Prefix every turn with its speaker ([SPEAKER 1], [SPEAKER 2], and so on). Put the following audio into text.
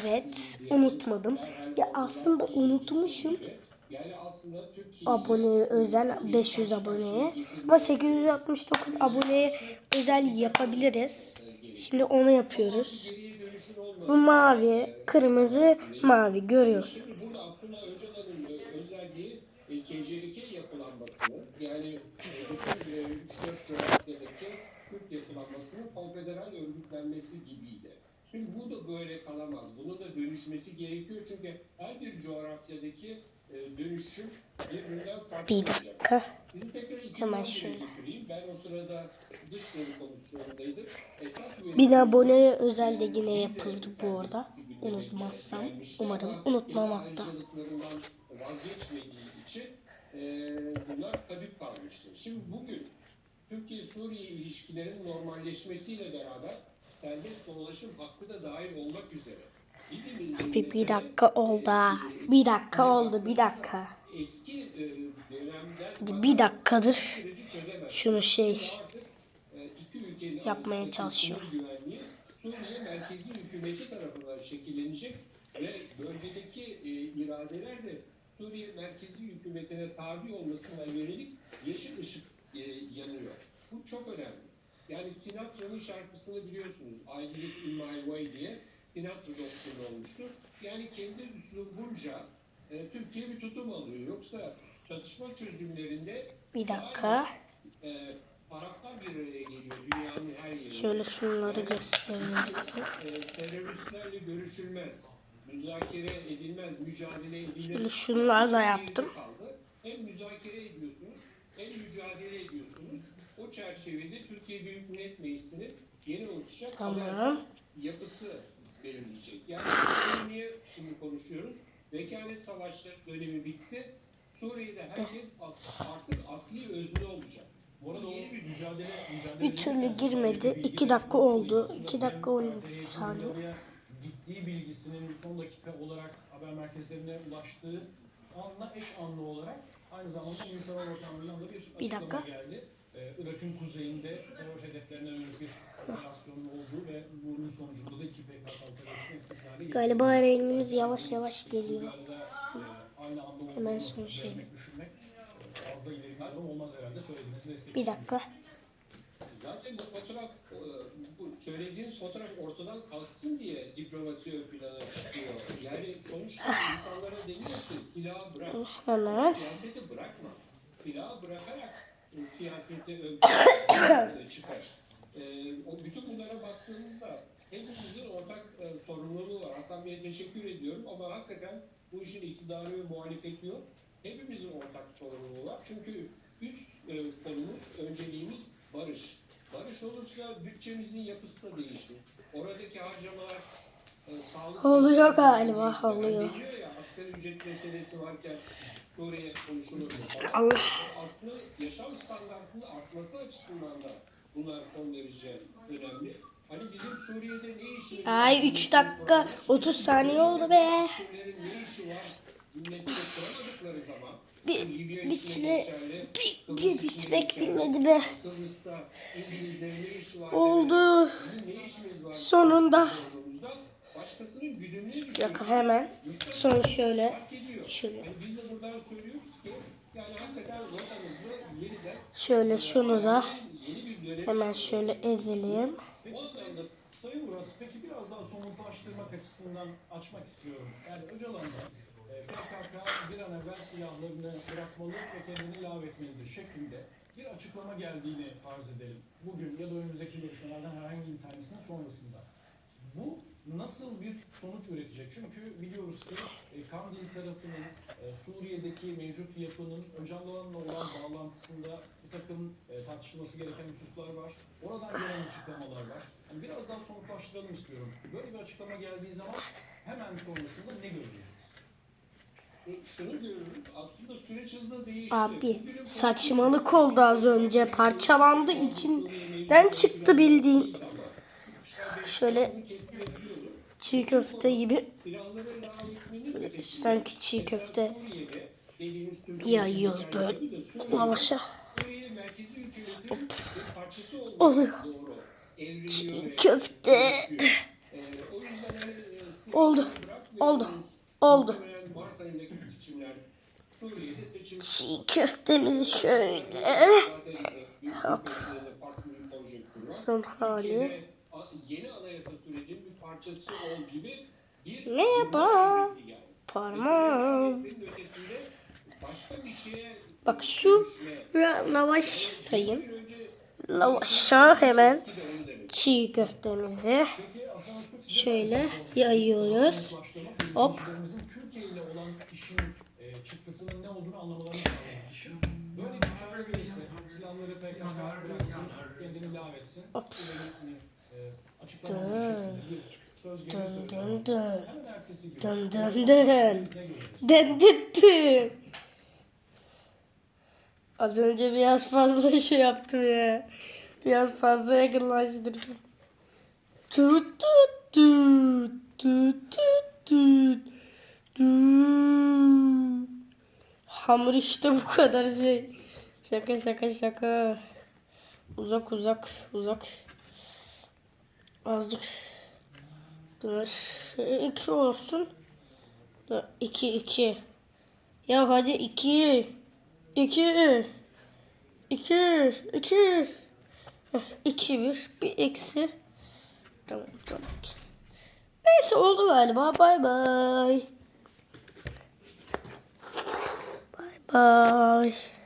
[SPEAKER 1] Evet, unutmadım. Ya aslında unutmuşum aboneye özel 500 aboneye. Ama 869 aboneye özel yapabiliriz. Şimdi onu yapıyoruz. Bu mavi, kırmızı, mavi görüyorsunuz.
[SPEAKER 2] Yani bütün 3-4 coğrafyadaki Kürt yapılanmasının konfederal örgütlenmesi gibiydi. Şimdi bu da böyle kalamaz. Bunun da dönüşmesi gerekiyor çünkü her bir coğrafyadaki e, dönüşüm birbirinden farklı
[SPEAKER 1] Bir dakika. Hemen şöyle.
[SPEAKER 2] Ben o sırada dışişleri komisyonundaydım.
[SPEAKER 1] 1000 aboneye özel de yine yapılır bu arada. Unutmazsam. Umarım unutmam hatta.
[SPEAKER 2] vazgeçmediği için e, bunlar tabip kalmıştı. Şimdi bugün Türkiye-Suriye ilişkilerinin normalleşmesiyle beraber serbest dolaşım hakkı da dahil olmak üzere.
[SPEAKER 1] Bir, bir dakika oldu. Bir dakika oldu bir dakika.
[SPEAKER 2] E, dönemden
[SPEAKER 1] Hadi bir dakikadır şunu şey Yapmaya çalışıyorum.
[SPEAKER 2] Suriye merkezi hükümeti tarafından şekillenecek ve bölgedeki e, iradeler de Suriye merkezi hükümetine tabi olmasına yönelik yeşil ışık e, yanıyor. Bu çok önemli. Yani Sinatra'nın şarkısını biliyorsunuz. I live in my way diye Sinatra doktrini olmuştur. Yani kendi üslubunca e, Türkiye bir tutum alıyor. Yoksa çatışma çözümlerinde
[SPEAKER 1] bir dakika.
[SPEAKER 2] e, taraflar bir araya geliyor dünyanın her yerinde.
[SPEAKER 1] Şöyle şunları göstereyim size.
[SPEAKER 2] E, teröristlerle görüşülmez, müzakere edilmez, mücadele edilmez.
[SPEAKER 1] Şöyle şunlar da yaptım.
[SPEAKER 2] Kaldı. Hem müzakere ediyorsunuz. Çerçevede Türkiye Büyük Millet Meclisi'nin yeni oluşacak
[SPEAKER 1] Tamam.
[SPEAKER 2] yapısı belirleyecek. Yani niye şimdi konuşuyoruz? Vekalet savaşları dönemi bitti. Suriye'de herkes as- artık asli özne olacak. Bir
[SPEAKER 3] mücadele, mücadele
[SPEAKER 1] Bir türlü girmedi. 2 dakika oldu. 2 dakika 13 saniye.
[SPEAKER 3] Gittiği bilgisinin son dakika olarak haber merkezlerine ulaştığı anla eş anlı olarak aynı zamanda Savunma Bakanlığı'ndan da bir
[SPEAKER 1] Bir
[SPEAKER 3] açıklama
[SPEAKER 1] dakika.
[SPEAKER 3] geldi. Ee, Irak'ın kuzeyinde terör hedeflerine yönelik bir operasyonun olduğu ve bunun sonucunda da iki PKK teröristin etkisiz hale
[SPEAKER 1] Galiba rengimiz yavaş yavaş geliyor.
[SPEAKER 3] E,
[SPEAKER 1] Hemen son şey.
[SPEAKER 3] düşünmek e, fazla ileri bir olmaz herhalde söylediğinizi destekliyorum.
[SPEAKER 1] Bir dakika.
[SPEAKER 2] Zaten bu fotoğraf, bu söylediğiniz fotoğraf ortadan kalksın diye diplomasi ön plana çıkıyor. Yani sonuçta insanlara deniyor ki silahı bırak,
[SPEAKER 1] Hemen.
[SPEAKER 2] siyaseti bırakma. Silahı bırakarak e, siyaseti ön plana çıkar. E, o bütün bunlara baktığımızda hepimizin ortak e, sorumluluğu var. Hasan Bey'e teşekkür ediyorum ama hakikaten bu işin iktidarı ve muhalefeti yok. Hepimizin ortak sorumluluğu var. Çünkü üst e, konumuz, önceliğimiz barış. Barış olursa bütçemizin yapısı da değişir. Oradaki harcamalar e, sağlık...
[SPEAKER 1] Oluyor galiba, oluyor.
[SPEAKER 2] Deniyor ya asgari ücret meselesi varken Suriye konuşulur. mu?
[SPEAKER 1] Allah.
[SPEAKER 2] Aslında yaşam standartının artması açısından da bunlar son derece önemli. Hani bizim Suriye'de ne var?
[SPEAKER 1] Ay 3 dakika 30 saniye oldu be.
[SPEAKER 2] Türklerin ne işi var zaman
[SPEAKER 1] Bir bitme bir, bir bitmek bilmedi be. Oldu. Sonunda. Yok hemen. Son şöyle.
[SPEAKER 2] Rotamızı yeniden
[SPEAKER 1] Şöyle şunu da hemen şöyle ezelim.
[SPEAKER 3] Sayın, Uras, peki biraz daha somutlaştırmak açısından açmak istiyorum. Yani Öcalan'da PKK bir an evvel silahlarını bırakmalı ve kendini lağvetmelidir şeklinde bir açıklama geldiğini farz edelim. Bugün ya da önümüzdeki görüşmelerden herhangi bir tanesinin sonrasında. Bu nasıl bir sonuç üretecek? Çünkü biliyoruz ki e, Kandil tarafının e, Suriye'deki mevcut yapının Öcalan'la olan bağlantısında bir takım e, tartışılması gereken hususlar var. Oradan gelen açıklamalar var. Yani biraz daha somutlaştıralım istiyorum. Böyle bir açıklama geldiği zaman hemen sonrasında ne göreceğiz?
[SPEAKER 1] Abi saçmalık oldu az önce. Parçalandı içinden çıktı bildiğin. Şöyle çiğ köfte gibi. Böyle sanki çiğ köfte yayıyoruz böyle lavaşa.
[SPEAKER 2] Olmak
[SPEAKER 1] Oluyor. Çiğ köfte.
[SPEAKER 2] Ee, e,
[SPEAKER 1] Oldu. Oldu. Oldu. Çiğ köftemizi şöyle. Hop. Son hali.
[SPEAKER 2] Bir
[SPEAKER 1] Merhaba. Parmağım. Bak şu lavaş sayın. Lavaşa hemen çiğ köftemizi şöyle yayıyoruz. Hop.
[SPEAKER 3] E, çıktısının ne olduğunu anlamalarını sağlamak. Böyle bir karar verirse silahları PKK bıraksın, kendini lağvetsin.
[SPEAKER 1] Hop.
[SPEAKER 3] Hani, e, bir söz
[SPEAKER 1] dın dın.
[SPEAKER 3] Hemen ertesi gün.
[SPEAKER 1] Dın dın dın.
[SPEAKER 3] Ne göreceğiz?
[SPEAKER 1] Dın dın dın. Az önce biraz fazla şey yaptım ya. Biraz fazla yakınlaştırdım. Tut tut tut tut tut tut. Hamur işte bu kadar şey. Şaka şaka şaka. Uzak uzak uzak. Azıcık. İki olsun. İki iki. Ya hadi iki. İki. İki. İki. İki bir. Bir eksi. Tamam tamam. Neyse oldu galiba. Bay bay. Bay bay.